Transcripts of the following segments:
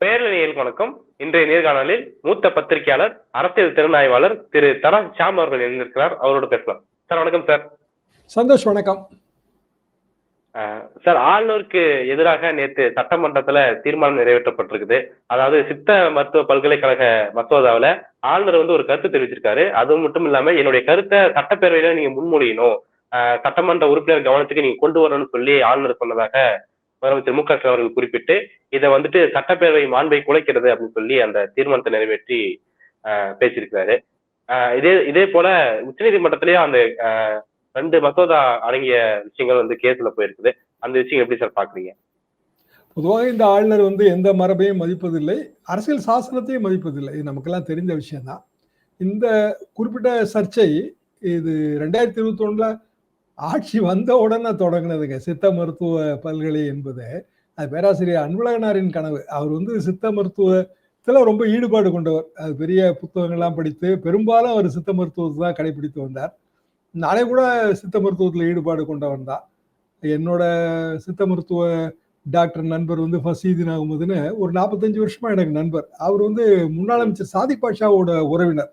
பேரணியல் வணக்கம். இன்றைய நேர்காணலில் மூத்த பத்திரிகையாளர் அரசியல் திறனாய்வாளர் திரு தரா ஷாம் அவர்கள் இருந்திருக்கிறார் அவரோட பேசலாம். சார் வணக்கம் சார். சந்தோஷ் வணக்கம். சார் ஆளுநருக்கு எதிராக நேற்று சட்டமன்றத்துல தீர்மானம் நிறைவேற்றப்பட்டிருக்குது. அதாவது சித்த மருத்துவ பல்கலைக்கழக மசோதாவுல ஆளுநர் வந்து ஒரு கருத்து தெரிவிச்சிருக்காரு. அது மட்டும் இல்லாம என்னுடைய கருத்தை சட்டப்பேரவையில நீங்க முன்மொழியணும். சட்டமன்ற உறுப்பினர் கவனத்துக்கு நீங்க கொண்டு வரணும்னு சொல்லி ஆளுநர் சொன்னதாக முதலமைச்சர் மு க ஸ்டாலின் அவர்கள் குறிப்பிட்டு இதை வந்துட்டு சட்டப்பேரவை மாண்பை குலைக்கிறது அப்படின்னு சொல்லி அந்த தீர்மானத்தை நிறைவேற்றி அஹ், பேசியிருக்கிறாரு. இதே இதே போல உச்சநீதிமன்றத்திலேயே அந்த ரெண்டு மசோதா அடங்கிய விஷயங்கள் வந்து கேஸ்ல போயிருக்குது. அந்த விஷயம் எப்படி சார் பாக்குறீங்க? பொதுவாக இந்த ஆளுநர் வந்து எந்த மரபையும் மதிப்பதில்லை அரசியல் சாசனத்தையும் மதிப்பதில்லை. இது நமக்கெல்லாம் தெரிந்த விஷயம்தான். இந்த குறிப்பிட்ட சர்ச்சை இது ரெண்டாயிரத்தி இருபத்தி ஒண்ணுல ஆட்சி வந்த உடனே தொடங்கினதுங்க. சித்த மருத்துவ பல்கலை என்பது. அது பேராசிரியர் அன்பழகனாரின் கனவு. அவர் வந்து சித்த மருத்துவத்தில் ரொம்ப ஈடுபாடு கொண்டவர். அது பெரிய புத்தகங்கள்லாம் படித்து பெரும்பாலும் அவர் சித்த மருத்துவத்தை தான் கடைபிடித்து வந்தார். நானே கூட சித்த மருத்துவத்தில் ஈடுபாடு கொண்டவன் தான். என்னோட சித்த மருத்துவ டாக்டர் நண்பர் வந்து ஃபசீதின் அகமதுன்னு ஒரு நாற்பத்தஞ்சு வருஷமா எனக்கு நண்பர். அவர் வந்து முன்னாள் அமைச்சர் சாதிக் பாஷாவோட உறவினர்.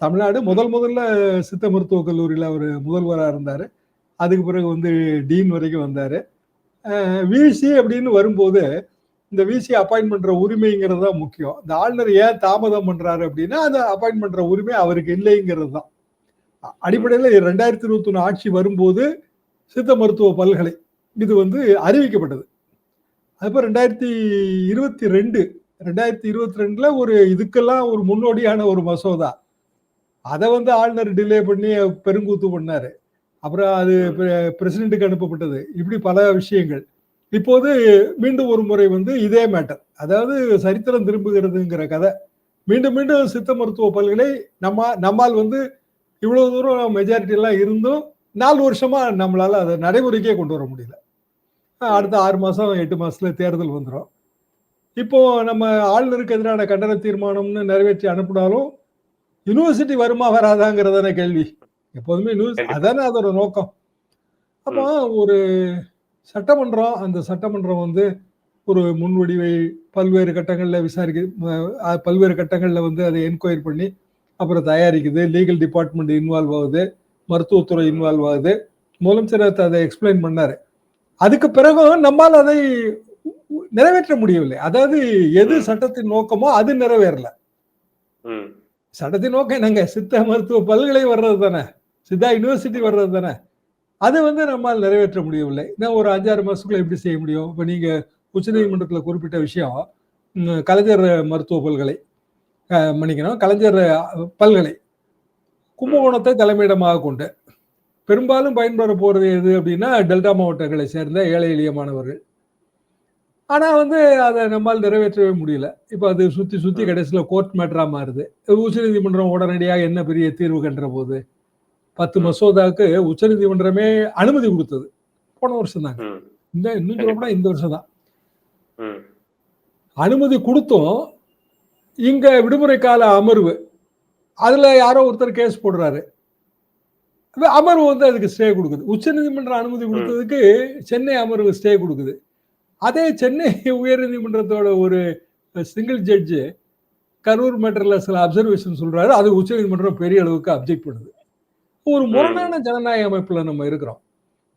தமிழ்நாடு முதல் முதல்ல சித்த மருத்துவக் கல்லூரியில் அவர் முதல்வராக இருந்தார். அதுக்கு பிறகு வந்து டீன் வரைக்கும் வந்தார். விசி அப்படின்னு வரும்போது இந்த விசி அப்பாயின்ட் பண்ணுற உரிமைங்கிறது தான் முக்கியம். இந்த ஆளுநர் ஏன் தாமதம் பண்ணுறாரு அப்படின்னா அந்த அப்பாயின்ட் பண்ணுற உரிமை அவருக்கு இல்லைங்கிறது தான். அடிப்படையில் ரெண்டாயிரத்தி இருபத்தி ஒன்று ஆட்சி வரும்போது சித்த மருத்துவ பல்கலை இது வந்து அறிவிக்கப்பட்டது. அப்போ ரெண்டாயிரத்தி இருபத்தி ரெண்டு ரெண்டாயிரத்தி இருபத்தி ரெண்டில் ஒரு இதுக்கெல்லாம் ஒரு முன்னோடியான ஒரு மசோதா. அதை வந்து ஆளுநர் டிலே பண்ணி பெருங்கூத்து பண்ணார். அப்புறம் அது பிரசிடென்ட்டுக்கு அனுப்பப்பட்டது. இப்படி பல விஷயங்கள். இப்போது மீண்டும் ஒரு முறை வந்து இதே மேட்டர் அதாவது சரித்திரம் திரும்புகிறதுங்கிற கதை. மீண்டும் மீண்டும் சித்த மருத்துவ பல்கலை நம்ம நம்மால் வந்து இவ்வளவு தூரம் மெஜாரிட்டி எல்லாம் இருந்தும் நாலு வருஷமா நம்மளால அதை நடைமுறைக்கே கொண்டு வர முடியல. அடுத்த ஆறு மாசம் எட்டு மாசத்துல தேர்தல் வந்துடும் இப்போ நம்ம ஆளுநருக்கு எதிரான கண்டன தீர்மானம்னு நிறைவேற்றி அனுப்பினாலும் யூனிவர்சிட்டி வருமா வராதாங்கிறதான கேள்வி. எப்போதுமே நியூஸ் அதானே அதோட நோக்கம். அப்போ ஒரு சட்டமன்றம் அந்த சட்டமன்றம் வந்து ஒரு முன்வடிவை பல்வேறு கட்டங்களில் விசாரிக்க பல்வேறு கட்டங்களில் வந்து அதை என்கொயரி பண்ணி அப்புறம் தயாரிக்குது லீகல் டிபார்ட்மெண்ட் இன்வால்வ் ஆகுது மருத்துவத்துறை இன்வால்வ் ஆகுது. முதலமைச்சர் அதை எக்ஸ்பிளைன் பண்ணாரு. அதுக்கு பிறகும் நம்மால் அதை நிறைவேற்ற முடியவில்லை. அதாவது எது சட்டத்தின் நோக்கமோ அது நிறைவேறல. சட்டத்தின் நோக்கம் என்னங்க? சித்த மருத்துவ பல்கலை வர்றது தானே சித்தா யூனிவர்சிட்டி வர்றது தானே? அதை வந்து நம்மால் நிறைவேற்ற முடியவில்லை. இன்னும் ஒரு அஞ்சாறு மாசத்துக்குள்ள எப்படி செய்ய முடியும்? இப்போ நீங்க உச்சநீதிமன்றத்தில் குறிப்பிட்ட விஷயம் கலைஞர் மருத்துவ பல்கலை மன்னிக்கணும். கலைஞர் பல்கலை. கும்பகோணத்தை தலைமையிடமாக கொண்டு பெரும்பாலும் பயன்பெற போறது எது அப்படின்னா டெல்டா மாவட்டங்களை சேர்ந்த ஏழை எளிய மாணவர்கள். ஆனா வந்து அதை நம்மால் நிறைவேற்றவே முடியல. இப்போ அது சுத்தி சுத்தி கடைசியில் கோர்ட் மேட்டரா மாறுது. உச்சநீதிமன்றம் உடனடியாக என்ன பெரிய தீர்வு கன்ற போது பத்து மசோதாவுக்கு உச்சநீதிமன்றமே அனுமதி கொடுத்தது. போன வருஷம் தாங்க. இந்த இன்னும் சொல்லப்போனா இந்த வருஷம் தான். அனுமதி கொடுத்தும். இங்க விடுமுறை கால அமர்வு. அதுல யாரோ ஒருத்தர் கேஸ் போடுறாரு. அமர்வு வந்து அதுக்கு ஸ்டே கொடுக்குது. உச்சநீதிமன்றம் அனுமதி கொடுத்ததுக்கு சென்னை அமர்வு ஸ்டே கொடுக்குது. அதே சென்னை உயர்நீதிமன்றத்தோட ஒரு சிங்கிள் ஜட்ஜு கரூர் மேட்டர்ல சில அப்சர்வேஷன் சொல்றாரு. அது உச்சநீதிமன்றம் பெரிய அளவுக்கு அப்ஜெக்ட் பண்ணுது. ஒரு முரணான ஜனநாயக அமைப்புல நம்ம இருக்கிறோம்.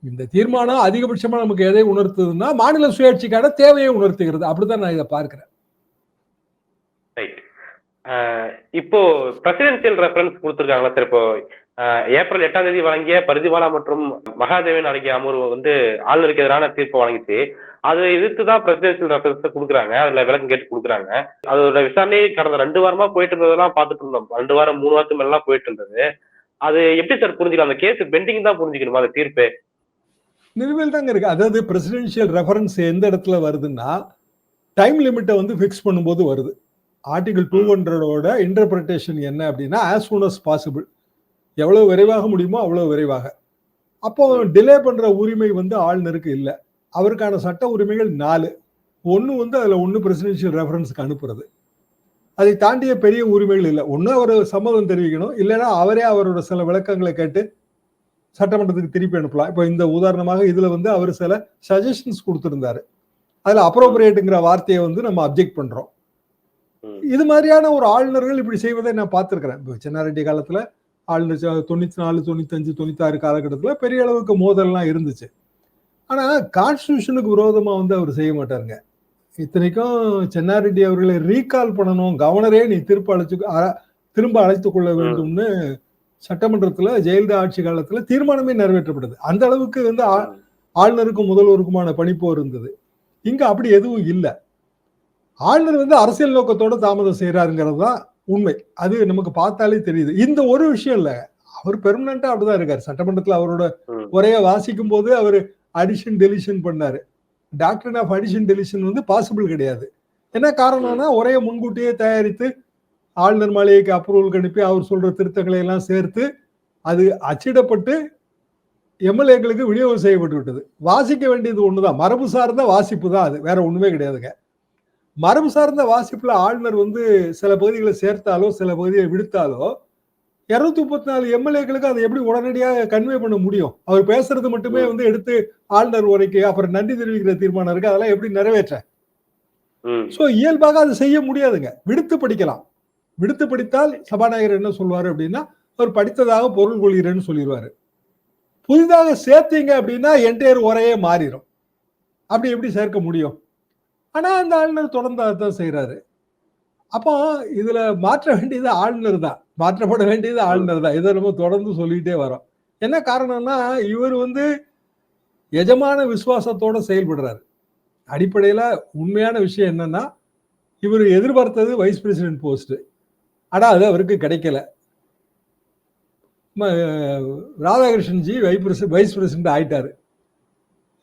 இந்த தீர்மானம் அதிகபட்சமா நமக்கு எதை உணர்த்துதுன்னா மாநில சுயாட்சிக்கான தேவையை உணர்த்துகிறது. அப்படிதான் நான் இதை பார்க்கிறேன். இப்போ பிரசிடென்சியல் ரெஃபரன்ஸ் கொடுத்துருக்காங்களா சார்? இப்போ ஏப்ரல் எட்டாம் தேதி வழங்கிய பரிதிவாலா மற்றும் மகாதேவன் அடங்கிய அமர்வு வந்து ஆளுநருக்கு எதிரான தீர்ப்பு வழங்கிச்சு. அதை எதிர்த்து தான் பிரசிடென்சியல் ரெஃபரன்ஸ் கொடுக்குறாங்க. அதுல விளக்கம் கேட்டு கொடுக்குறாங்க. அதோட விசாரணை கடந்த ரெண்டு வாரமா போயிட்டு இருந்ததெல்லாம் பார்த்துட்டு இருந்தோம். ரெண்டு வாரம் மூணு வாரத்துக்கு மேலாம் போயிட்டு இருந்தது. அது எப்படி சார் புரிஞ்சுக்கலாம்? அந்த கேஸ் பெண்டிங் தான் புரிஞ்சுக்கணுமா? அந்த தீர்ப்பு? நிலுவையில் தாங்க இருக்கு. அதாவது பிரசிடென்ஷியல் ரெஃபரன்ஸ் எந்த இடத்துல வருதுன்னா டைம் லிமிட்டை வந்து ஃபிக்ஸ் பண்ணும்போது வருது. ஆர்டிகல் டூ ஹண்ட்ரடோட இன்டர்பிரிட்டேஷன் என்ன அப்படின்னா ஆஸ் சூன் அஸ் பாசிபிள் எவ்வளவு விரைவாக முடியுமோ அவ்வளவு விரைவாக. அப்போ டிலே பண்ற உரிமை வந்து ஆளுநருக்கு இல்லை. அவருக்கான சட்ட உரிமைகள் நாலு. ஒன்று வந்து அதில் ஒன்று பிரசிடென்ஷியல் ரெஃபரன்ஸுக்கு அனுப்புறது. அதை தாண்டிய பெரிய உரிமைகள் இல்லை. ஒன்று அவர் சம்மதம் தெரிவிக்கணும். இல்லைன்னா அவரே அவரோட சில விளக்கங்களை கேட்டு சட்டமன்றத்துக்கு திருப்பி அனுப்பலாம். இப்போ இந்த உதாரணமாக இதில் வந்து அவர் சில சஜஷன்ஸ் கொடுத்துருந்தாரு. அதுல அப்ரோப்ரியேட்டுங்கிற வார்த்தையை வந்து நம்ம அப்ஜெக்ட் பண்றோம். ம். இது மாதிரியான ஒரு ஆளுநர்கள் இப்படி செய்வதை நான் பார்த்திருக்கிறேன். இப்போ சென்னாரெட்டி காலத்துல ஆளுநர் தொண்ணூத்தி நாலு தொண்ணூத்தஞ்சு தொண்ணூத்தாறு காலகட்டத்துல பெரிய அளவுக்கு மோதல்லாம் இருந்துச்சு. ஆனா கான்ஸ்டியூஷனுக்கு விரோதமா வந்து அவர் செய்ய மாட்டாருங்க. இத்தனைக்கும் சென்னாரெட்டி அவர்களை ரீகால் பண்ணணும் கவர்னரே நீ திரும்ப அழைச்சு திரும்ப அழைத்துக் கொள்ள வேண்டும்னு சட்டமன்றத்துல ஜெயலலிதா ஆட்சி காலத்துல தீர்மானமே நிறைவேற்றப்படுது அந்த அளவுக்கு வந்து ஆளுநருக்கும் முதல்வருக்குமான பணிப்போர் இருந்தது. இங்க அப்படி எதுவும் இல்லை. ஆளுநர் வந்து அரசியல் நோக்கத்தோட தாமதம் செய்யறாருங்கிறது தான் உண்மை. அது நமக்கு பார்த்தாலே தெரியுது. இந்த ஒரு விஷயம் இல்ல. அவர் பெர்மனண்டா அப்படிதான் இருக்காரு. சட்டமன்றத்துல அவரோட. உரையை வாசிக்கும் போது அவர் அடிஷன் டெலிஷன் பண்ணாரு. டாக்டர் ஆஃப் அடிஷன் டெலிஷன் வந்து பாசிபிள் கிடையாது. என்ன காரணம்னா ஒரே முன்கூட்டியே தயாரித்து ஆளுநர் மாளிகைக்கு அப்ரூவல் அனுப்பி அவர் சொல்ற திருத்தங்களை எல்லாம் சேர்த்து அது அச்சிடப்பட்டு எம்எல்ஏக்களுக்கு விநியோகம் செய்யப்பட்டு விட்டது வாசிக்க வேண்டியது ஒண்ணுதான். மரபு சார்ந்த வாசிப்பு தான் அது. வேற ஒண்ணுமே கிடையாதுங்க. மரபு சார்ந்த வாசிப்புல ஆளுநர் வந்து சில பகுதிகளை சேர்த்தாலோ சில பகுதியை விடுத்தாலோ இருநூத்தி முப்பத்தி நாலு எம்எல்ஏக்களுக்கு அதை எப்படி உடனடியாக கன்வே பண்ண முடியும்? அவர் பேசுறது மட்டுமே வந்து எடுத்து ஆளுநர் உரைக்கு அப்புறம் நன்றி தெரிவிக்கிற தீர்மானம் இருக்கு. அதெல்லாம் எப்படி நிறைவேற்ற. சோ இயல்பாக அது செய்ய முடியாதுங்க. விடுத்து படிக்கலாம். விடுத்து படித்தால் சபாநாயகர் என்ன சொல்வாரு அப்படின்னா அவர் படித்ததாக பொருள் கொள்கிறேன்னு சொல்லிடுவாரு புதிதாக சேர்த்தீங்க அப்படின்னா என்டையர் உரையே மாறிடும் அப்படி எப்படி சேர்க்க முடியும்? ஆனா அந்த ஆளுநர் தொடர்ந்து அதான் செய்யறாரு அப்போ இதுல மாற்ற வேண்டியது ஆளுநர் தான். மாற்றப்பட வேண்டியது ஆளுநர் தான். இதை நம்ம தொடர்ந்து சொல்லிட்டே வரோம். என்ன காரணம்னா இவர் வந்து எஜமான விசுவாசத்தோட செயல்படுறாரு. அடிப்படையில உண்மையான விஷயம் என்னன்னா இவர் எதிர்பார்த்தது வைஸ் பிரசிடென்ட் போஸ்ட். ஆனா அது அவருக்கு கிடைக்கல. ம, ராதாகிருஷ்ணன்ஜி வைஸ் பிரசிடென்ட் ஆயிட்டாரு.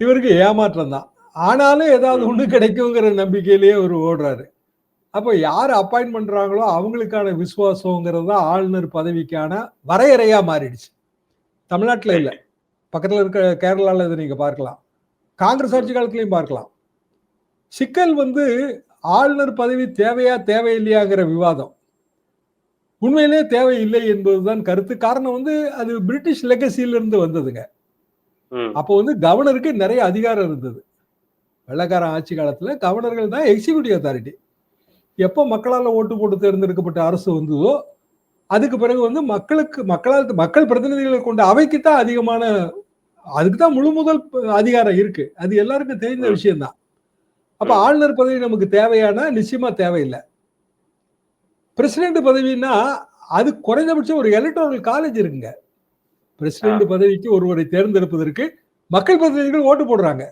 இவருக்கு ஏமாற்றம் தான். ஆனாலும் ஏதாவது ஒன்று கிடைக்குங்கிற நம்பிக்கையிலேயே அவர் ஓடுறாரு. அப்போ யார் அப்பாயின்ட் பண்றாங்களோ அவங்களுக்கான விசுவாசங்கிறது தான் ஆளுநர் பதவிக்கான வரையறையா மாறிடுச்சு. தமிழ்நாட்டுல இல்ல. பக்கத்துல இருக்க கேரளால இதை நீங்க பார்க்கலாம். காங்கிரஸ் ஆட்சி காலத்திலையும் பார்க்கலாம். சிக்கல் வந்து ஆளுநர் பதவி தேவையா தேவையில்லையாங்கிற விவாதம். உண்மையிலே தேவையில்லை என்பதுதான் கருத்து. காரணம் வந்து அது பிரிட்டிஷ் லெகசியில இருந்து வந்ததுங்க. அப்போ வந்து கவர்னருக்கு நிறைய அதிகாரம் இருந்தது. வெள்ளக்காரன் ஆட்சி காலத்துல கவர்னர்கள் தான் எக்ஸிகியூட்டிவ் அத்தாரிட்டி எப்போ மக்களால் ஓட்டு போட்டு தேர்ந்தெடுக்கப்பட்ட அரசு வந்ததோ அதுக்கு பிறகு வந்து மக்களுக்கு மக்களால் மக்கள் பிரதிநிதிகளை கொண்ட அவைக்கு தான் அதிகமான அதுக்கு தான் முழு முதல் அதிகாரம் இருக்கு. அது எல்லாருக்கும் தெரிந்த. விஷயம்தான். அப்ப. ஆளுநர் பதவி நமக்கு தேவையானா? நிச்சயமா தேவையில்லை. பிரசிடென்ட் பதவின்னா அது குறைந்தபட்சம் ஒரு எலக்டோரல் காலேஜ் இருக்குங்க. பிரசிடென்ட் பதவிக்கு ஒருவரை தேர்ந்தெடுப்பதற்கு மக்கள் பிரதிநிதிகள் ஓட்டு போடுறாங்க.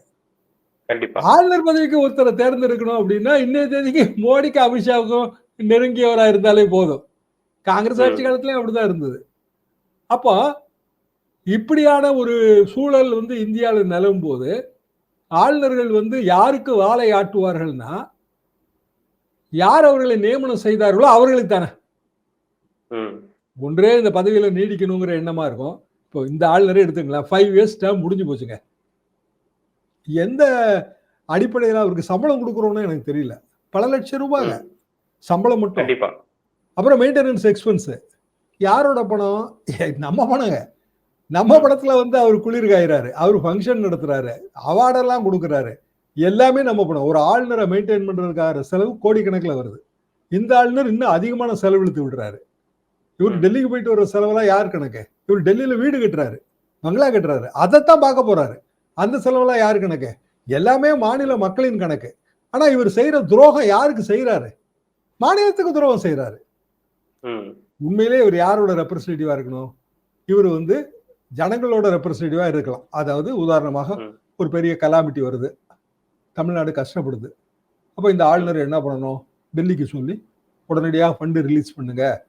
ஆளுநர் பதவிக்கு ஒருத்தரை தேர்ந்தெடுக்கணும் அப்படின்னா இன்னைய தேதிக்கு மோடிக்கு அமித்ஷாவுக்கும் நெருங்கியவரா இருந்தாலே போதும். காங்கிரஸ் ஆட்சி. காலத்திலயும் அப்படிதான் இருந்தது. அப்போ இப்படியான ஒரு சூழல் வந்து இந்தியாவில் நிலவும் போது ஆளுநர்கள் வந்து யாருக்கு வாழை ஆட்டுவார்கள்னா யார் அவர்களை நியமனம் செய்தார்களோ அவர்களுக்கு தானே. ஒன்றே இந்த பதவியில நீடிக்கணுங்கிற எண்ணமா இருக்கும். இப்போ இந்த ஆளுநரே எடுத்துங்களேன் ஃபைவ் இயர்ஸ் டேர்ம் முடிஞ்சு போச்சுங்க. எந்த அடிப்படையில் அவருக்கு சம்பளம் கொடுக்குறோம்னு எனக்கு தெரியல. பல லட்சம் ம். சம்பளம் மட்டும். அப்புறம் மெயின்டெனன்ஸ் எக்ஸ்பென்ஸ் யாரோட பணம்? நம்ம பணங்க. நம்ம பணத்துல வந்து அவர் குளிர் காயிறாரு. அவர் ஃபங்க்ஷன் நடத்துறாரு. அவார்டெல்லாம் கொடுக்குறாரு. எல்லாமே நம்ம பணம். ஒரு ஆளுநரை மெயின்டைன் பண்றதுக்காக செலவு கோடிக்கணக்கில் வருது. இந்த ஆளுநர் இன்னும் அதிகமான செலவழித்து விடுறாரு. இவர். டெல்லிக்கு போயிட்டு வர செலவெல்லாம் யார் கணக்கு? இவர் டெல்லியில வீடு கட்டுறாரு. பங்களா கட்டுறாரு. அதைத்தான் பார்க்க போறாரு. அந்த செலவெல்லாம் யார் கணக்கு? எல்லாமே மாநில மக்களின் கணக்கு. ஆனா இவர் செய்யற துரோகம் யாருக்கு செய்யறாரு மாநிலத்துக்கு துரோகம் செய்யறாரு ம். உண்மையிலே இவர் யாரோட ரெப்ரஸன்டேட்டிவா இருக்கணும்? இவர் வந்து ஜனங்களோட ரெப்ரஸன்டேட்டிவா இருக்கலாம். அதாவது உதாரணமாக. ஒரு பெரிய கலாமிட்டி வருது. தமிழ்நாடு கஷ்டப்படுது. அப்போ இந்த ஆளுநர் என்ன பண்ணணும்? டெல்லிக்கு சொல்லி உடனடியாக ஃபண்டு ரிலீஸ் பண்ணுங்க.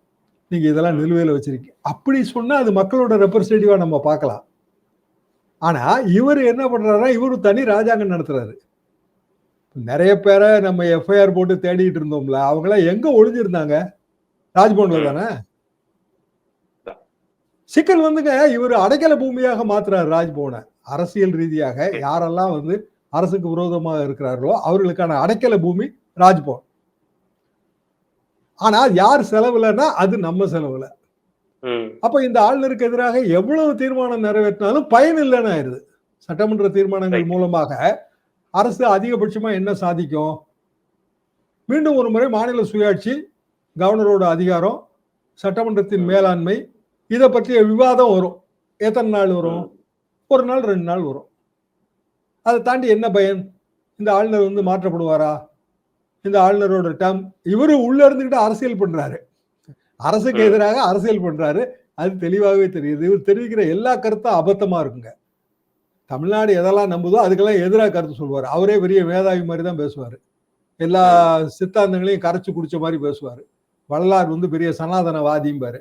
நீங்க இதெல்லாம் நிலுவையில் வச்சிருக்கீங்க. அப்படி சொன்னா அது மக்களோட ரெப்ரஸன்டேட்டிவா நம்ம பார்க்கலாம். ஆனா இவர் என்ன பண்றாருன்னா இவர் தனி ராஜாங்கம் நடத்துறாரு. நிறைய பேரை நம்ம எஃப்ஐஆர் போட்டு தேடிட்டு இருந்தோம்ல அவங்களாம் எங்க ஒளிஞ்சிருந்தாங்க? ராஜ்பவன்ல. தானே? சிக்கல் வந்துங்க இவர் அடைக்கல பூமியாக மாத்துறாரு ராஜ்பவனை. அரசியல் ரீதியாக யாரெல்லாம் வந்து அரசுக்கு விரோதமாக இருக்கிறார்களோ அவர்களுக்கான அடைக்கல பூமி ராஜ்பவன். ஆனா யார் செலவுலன்னா அது நம்ம செலவுல. அப்ப இந்த ஆளுநருக்கு எதிராக எவ்வளவு தீர்மானம் நிறைவேற்றினாலும் பயன் இல்லைன்னு ஆயிருது சட்டமன்ற தீர்மானங்கள். மூலமாக அரசு அதிகபட்சமா என்ன சாதிக்கும்? மீண்டும் ஒரு முறை மாநில சுயாட்சி கவர்னரோட அதிகாரம் சட்டமன்றத்தின் மேலாண்மை இதை பற்றிய விவாதம் வரும். எத்தனை நாள் வரும்? ஒரு நாள் ரெண்டு நாள் வரும். அதை தாண்டி என்ன பயன்? இந்த ஆளுநர் வந்து மாற்றப்படுவாரா? இந்த ஆளுநரோட டேம் இவரு உள்ள இருந்துகிட்டு அரசியல் பண்றாரு. அரசுக்கு. எதிராக அரசியல் பண்றாரு. அது தெளிவாகவே தெரியுது. இவர் தெரிவிக்கிற எல்லா கருத்தும் அபத்தமா இருக்குங்க. தமிழ்நாடு எதெல்லாம் நம்புதோ அதுக்கெல்லாம் எதிராக கருத்து சொல்லுவார் அவரே பெரிய மேதாவி மாதிரி தான் பேசுவார். எல்லா சித்தாந்தங்களையும் கரைச்சு குடிச்ச மாதிரி பேசுவார். வள்ளலார் வந்து பெரிய சனாதனவாதிம்பாரு.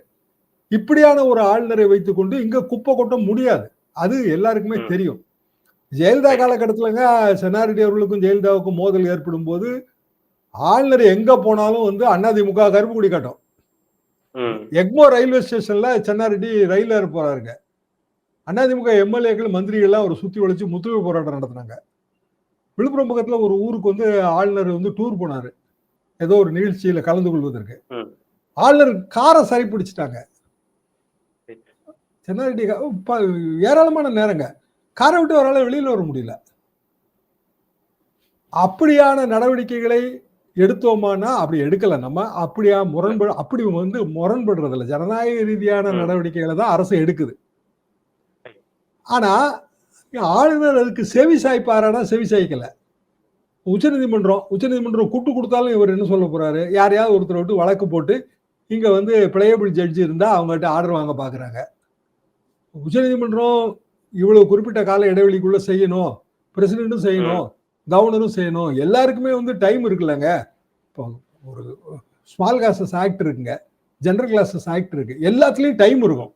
இப்படியான ஒரு ஆளுநரை வைத்துக்கொண்டு இங்க குப்பை கொட்ட முடியாது. அது எல்லாருக்குமே. தெரியும். ஜெயலலிதா காலகட்டத்திலங்க சென்னாரெட்டி அவர்களுக்கும் ஜெயலலிதாவுக்கும் மோதல் ஏற்படும் போது ஆளுநர் எங்க போனாலும் வந்து அதிமுக கருப்பு கொடி காட்டும். எக்மோ ரயில்வே ஸ்டேஷன்ல சென்னாரெட்டி ரயில் ஏற போறாருங்க. அதிமுக எம்எல்ஏக்கள் மந்திரிகள்லாம் ஒரு சுத்தி வளைச்சு முத்துவை போராட்டம் நடத்துனாங்க. விழுப்புரம் பக்கத்துல ஒரு ஊருக்கு வந்து ஆளுநர் வந்து டூர் போனாரு. ஏதோ ஒரு நிகழ்ச்சியில கலந்து கொள்வதற்கு. ஆளுநர் காரை சரி. பிடிச்சிட்டாங்க சென்னாரெட்டி ஏராளமான நேரங்க. காரை விட்டு அவரால் வெளியில வர முடியல. அப்படியான நடவடிக்கைகளை எடுத்தோமானா அப்படி எடுக்கல. நம்ம அப்படியா முரண்படு அப்படி வந்து முரண்படுறது இல்ல ஜனநாயக ரீதியான. நடவடிக்கைகளை தான் அரசு எடுக்குது. ஆனா ஆளுநர் அதுக்கு செவி சாய்ப்பாரானா? செவி சாய்க்கல. உச்சநீதிமன்றம் உச்சநீதிமன்றம் கூட்டு கொடுத்தாலும் இவர் என்ன சொல்ல போறாரு? யாரையாவது ஒருத்தர் விட்டு வழக்கு போட்டு இங்க வந்து பிளேயபிள் ஜட்ஜி இருந்தா அவங்ககிட்ட ஆர்டர் வாங்க பாக்குறாங்க. உச்சநீதிமன்றம் இவ்வளவு குறிப்பிட்ட கால இடைவெளிக்குள்ள செய்யணும். பிரசிடென்ட்டும் செய்யணும். கவர்னரும் செய்யணும். எல்லாருக்குமே வந்து டைம் இருக்குல்லங்க. இப்போ ஒரு ஸ்மால் கிளாஸஸ் ஆக்ட் இருக்குங்க. ஜென்ரல் கிளாஸஸ் ஆக்ட் இருக்கு. எல்லாத்துலேயும் டைம் இருக்கும்.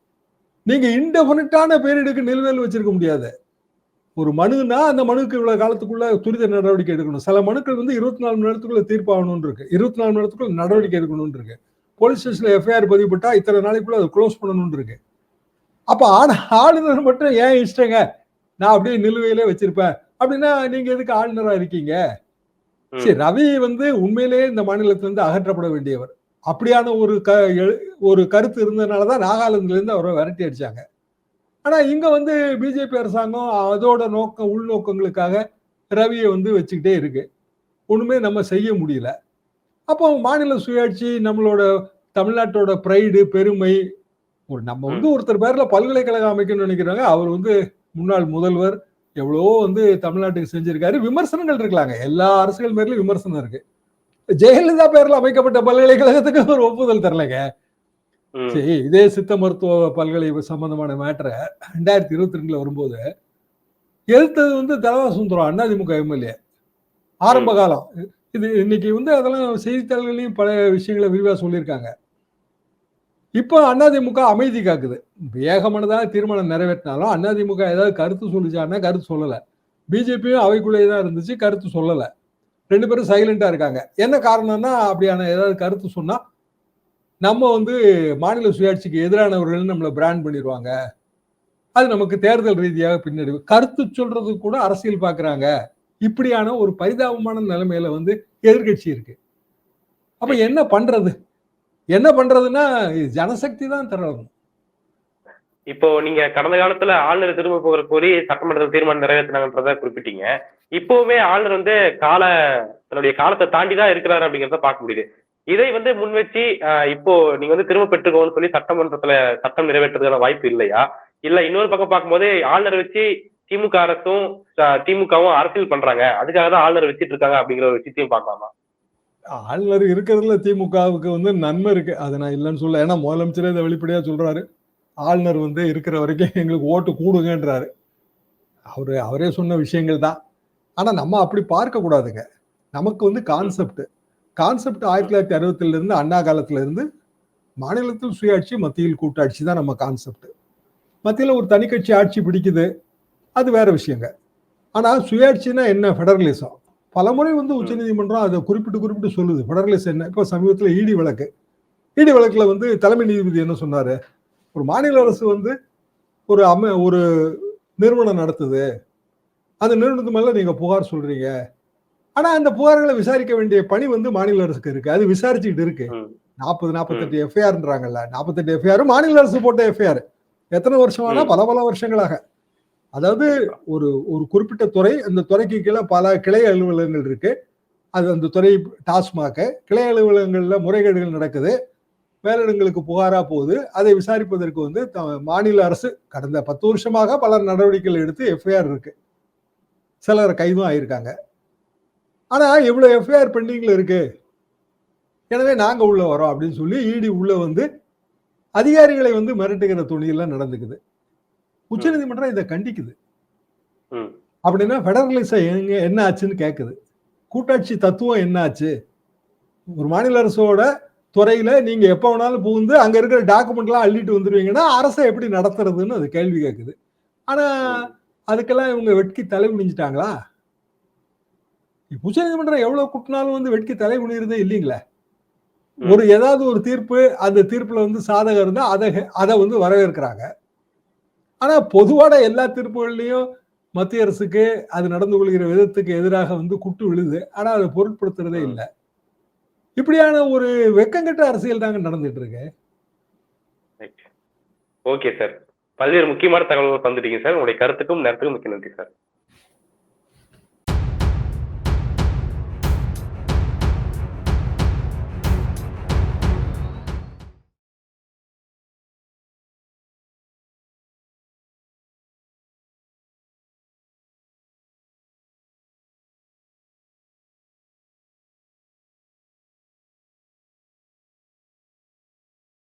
நீங்கள் இன்டெஃபினட்டான பீரியடுக்கு நிலுவையில் வச்சிருக்க முடியாது. ஒரு மனுனா அந்த மனுக்கு இவ்வளோ காலத்துக்குள்ள துரித நடவடிக்கை எடுக்கணும். சில மனுக்கள் வந்து இருபத்தி நாலு மணி நேரத்துக்குள்ள தீர்ப்பாகணும்னு இருக்கு. இருபத்தி நாலு மணி நேரத்துக்குள்ள நடவடிக்கை எடுக்கணும்னு இருக்கு. போலீஸ் ஸ்டேஷன்ல எஃப்ஐஆர் பதிவுப்பட்டா இத்தனை நாளைக்குள்ள அதை க்ளோஸ் பண்ணணும்னு இருக்கு. அப்போ ஆனா ஆளுநர் மட்டும் ஏன் இஷ்டங்க? நான் அப்படியே நிலுவையிலே வச்சிருப்பேன். அப்படின்னா நீங்க எதுக்கு ஆளுநரா இருக்கீங்க. சரி ரவி வந்து உண்மையிலேயே இந்த மாநிலத்திலிருந்து அகற்றப்பட வேண்டியவர். அப்படியான ஒரு க ஒரு கருத்து இருந்ததுனாலதான் நாகாலாந்துல இருந்து அவரை விரட்டி அடிச்சாங்க. ஆனா இங்க வந்து பிஜேபி அரசாங்கம் அதோட நோக்கம் உள்நோக்கங்களுக்காக ரவியை வந்து வச்சுக்கிட்டே இருக்கு. ஒண்ணுமே நம்ம செய்ய முடியல. அப்போ மாநில சுயாட்சி நம்மளோட தமிழ்நாட்டோட ப்ரைடு பெருமை ஒரு நம்ம வந்து ஒருத்தர் பேர்ல பல்கலைக்கழகம் அமைக்கணும்னு நினைக்கிறாங்க. அவர் வந்து முன்னாள் முதல்வர். எவ்வளவோ வந்து தமிழ்நாட்டுக்கு செஞ்சிருக்காரு. விமர்சனங்கள் இருக்கலாங்க. எல்லா அரசுகள் மேலயும் விமர்சனம் இருக்கு. ஜெயலலிதா பேர்ல அமைக்கப்பட்ட பல்கலைக்கழகத்துக்கு ஒரு ஒப்புதல் தரலைங்க. சரி இதே சித்த மருத்துவ பல்கலை சம்பந்தமான மேட்டரை ரெண்டாயிரத்தி இருபத்தி ரெண்டுல வரும்போது எதிர்த்தது வந்து தலவா சுந்தரம் அதிமுக எம்எல்ஏ. ஆரம்ப காலம். இது இன்னைக்கு வந்து அதெல்லாம் செய்தித்தாள்களையும் பல விஷயங்களை விரிவா சொல்லியிருக்காங்க. இப்போ அதிமுக அமைதி காக்குது. ஏகமனதாக தீர்மானம் நிறைவேற்றினாலும் அதிமுக ஏதாவது கருத்து சொல்லிச்சான்னா கருத்து சொல்லலை. பிஜேபியும் அவைக்குள்ளேயே தான் இருந்துச்சு கருத்து சொல்லலை. ரெண்டு பேரும் சைலண்டாக இருக்காங்க. என்ன காரணம்னா அப்படியான ஏதாவது கருத்து சொன்னால் நம்ம வந்து மாநில சுயாட்சிக்கு எதிரானவர்கள் நம்மளை பிராண்ட் பண்ணிடுவாங்க. அது நமக்கு தேர்தல் ரீதியாக பின்னடைவு. கருத்து சொல்றது கூட அரசியல் பார்க்குறாங்க இப்படியான ஒரு பரிதாபமான நிலைமையில வந்து எதிர்க்கட்சி இருக்கு. அப்ப என்ன பண்றது? என்ன பண்றதுன்னா ஜனசக்தி தான் திரளணும் இப்போ நீங்க கடந்த காலத்துல ஆளுநர் திரும்ப போகிற கோரி சட்டமன்றத்தில் தீர்மானம் நிறைவேற்றினாங்கன்றத குறிப்பிட்டீங்க. இப்பவுமே ஆளுநர் வந்து கால தன்னுடைய காலத்தை தாண்டி தான் இருக்கிறாரு அப்படிங்கிறத பார்க்க முடியுது. இதை வந்து முன் வச்சு ஆஹ், இப்போ நீங்க வந்து திரும்ப பெற்றுக்கோன்னு சொல்லி சட்டமன்றத்துல சட்டம் நிறைவேற்றுறதுக்கான வாய்ப்பு இல்லையா? இல்ல இன்னொரு பக்கம் பார்க்கும்போது ஆளுநர் வச்சு திமுக அரசும் திமுகவும் அரசியல் பண்றாங்க. அதுக்காக தான் ஆளுநர் வச்சிட்டு இருக்காங்க அப்படிங்கிற ஒரு விஷயத்தையும் பார்க்கலாமா? ஆளுநர் இருக்கிறதுல திமுகவுக்கு வந்து நன்மை இருக்கு. அதை நான் இல்லைன்னு சொல்ல ஏன்னா முதலமைச்சரே இதை வெளிப்படையா சொல்றாரு. ஆளுநர் வந்து இருக்கிற வரைக்கும் எங்களுக்கு ஓட்டு கூடுங்கன்றாரு. அவரு அவரே சொன்ன விஷயங்கள் தான். ஆனா நம்ம அப்படி பார்க்க கூடாதுங்க. நமக்கு வந்து கான்செப்ட் கான்செப்ட் ஆயிரத்தி தொள்ளாயிரத்தி அறுபத்தில இருந்து அண்ணா காலத்துல இருந்து மாநிலத்தில் சுயாட்சி மத்தியில் கூட்டாட்சி தான் நம்ம கான்செப்ட் மத்தியில் ஒரு தனிக்கட்சி ஆட்சி பிடிக்குது. அது வேற விஷயங்க. ஆனால் சுயாட்சினா என்ன? ஃபெடரலிசம் பலமுறை வந்து உச்சநீதிமன்றம் அதை குறிப்பிட்டு குறிப்பிட்டு சொல்லுது. ஃபெடரலிசம் என்ன இப்போ சமீபத்தில் இடி வழக்கு. இடி வழக்குல வந்து தலைமை நீதிபதி என்ன சொன்னாரு? ஒரு மாநில அரசு வந்து ஒரு அம ஒரு நிறுவனம் நடத்துது. அந்த நிறுவனத்து மேல நீங்க புகார் சொல்றீங்க. ஆனா அந்த புகார்களை விசாரிக்க வேண்டிய பணி வந்து மாநில அரசுக்கு இருக்கு. அது விசாரிச்சுக்கிட்டு இருக்கு. நாற்பது நாற்பத்தெட்டு எஃப்ஐஆர்ன்றாங்கல்ல நாற்பத்தெட்டு எஃப்ஐஆர் மாநில அரசு போட்ட எஃப்ஐஆர் எத்தனை வருஷம் ஆனா ம். பல பல வருஷங்களாக. அதாவது ஒரு ஒரு குறிப்பிட்ட துறை அந்த துறைக்கு கீழே பல கிளை அலுவலகங்கள் இருக்கு. அது அந்த துறை டாஸ்மாக கிளை அலுவலகங்கள்ல முறைகேடுகள் நடக்குது. மேலிடங்களுக்கு புகாரா போகுது. அதை விசாரிப்பதற்கு வந்து மாநில அரசு கடந்த பத்து வருஷமாக பல நடவடிக்கைகள் எடுத்து எஃப்ஐஆர் இருக்கு. சிலர் கைதும் ஆயிருக்காங்க. ஆனா இவ்வளவு எஃப்ஐஆர் பெண்டிங்ல இருக்கு. எனவே நாங்க உள்ள வரோம் அப்படின்னு சொல்லி இடி உள்ள வந்து அதிகாரிகளை வந்து மிரட்டுகிற துணியெல்லாம் நடந்துக்குது. உச்சநீதிமன்றம் இதை கண்டிக்குது. அப்படின்னா ஃபெடரலிசம் எங்க என்ன ஆச்சுன்னு கேட்குது கூட்டாட்சி தத்துவம் என்ன ஆச்சு? ஒரு மாநில அரசோட துறையில நீங்க எப்ப வேணாலும் புகுந்து அங்க இருக்கிற டாக்குமெண்ட்லாம் அள்ளிட்டு வந்துருவீங்கன்னா அரசை எப்படி நடத்துறதுன்னு அது கேள்வி கேட்குது ஆனா அதுக்கெல்லாம் இவங்க வெட்கி தலை குனிஞ்சிட்டாங்களா? உச்சநீதிமன்றம் எவ்வளவு குட்டினாலும் வந்து வெட்கி தலை குனிறதே இல்லைங்களே. ஒரு ஏதாவது ஒரு தீர்ப்பு அந்த தீர்ப்புல வந்து சாதகம் இருந்தா அதை அதை வந்து வரவேற்கிறாங்க. ஆனா பொதுவான எல்லா தீர்ப்புகள்லயும் மத்திய அரசுக்கு அது நடந்து கொள்கிற விதத்துக்கு எதிராக வந்து குட்டு விழுது. ஆனா அதை பொருட்படுத்துறதே. இல்லை. இப்படியான ஒரு வெக்கங்கெட்ட அரசியல் தாங்க நடந்துட்டு இருக்கு. ஓகே சார் பல்வேறு முக்கியமான தகவல்கள் தந்துட்டீங்க சார் உங்களுடைய கருத்துக்கும் நேரத்துக்கும் மிக்க நன்றி சார்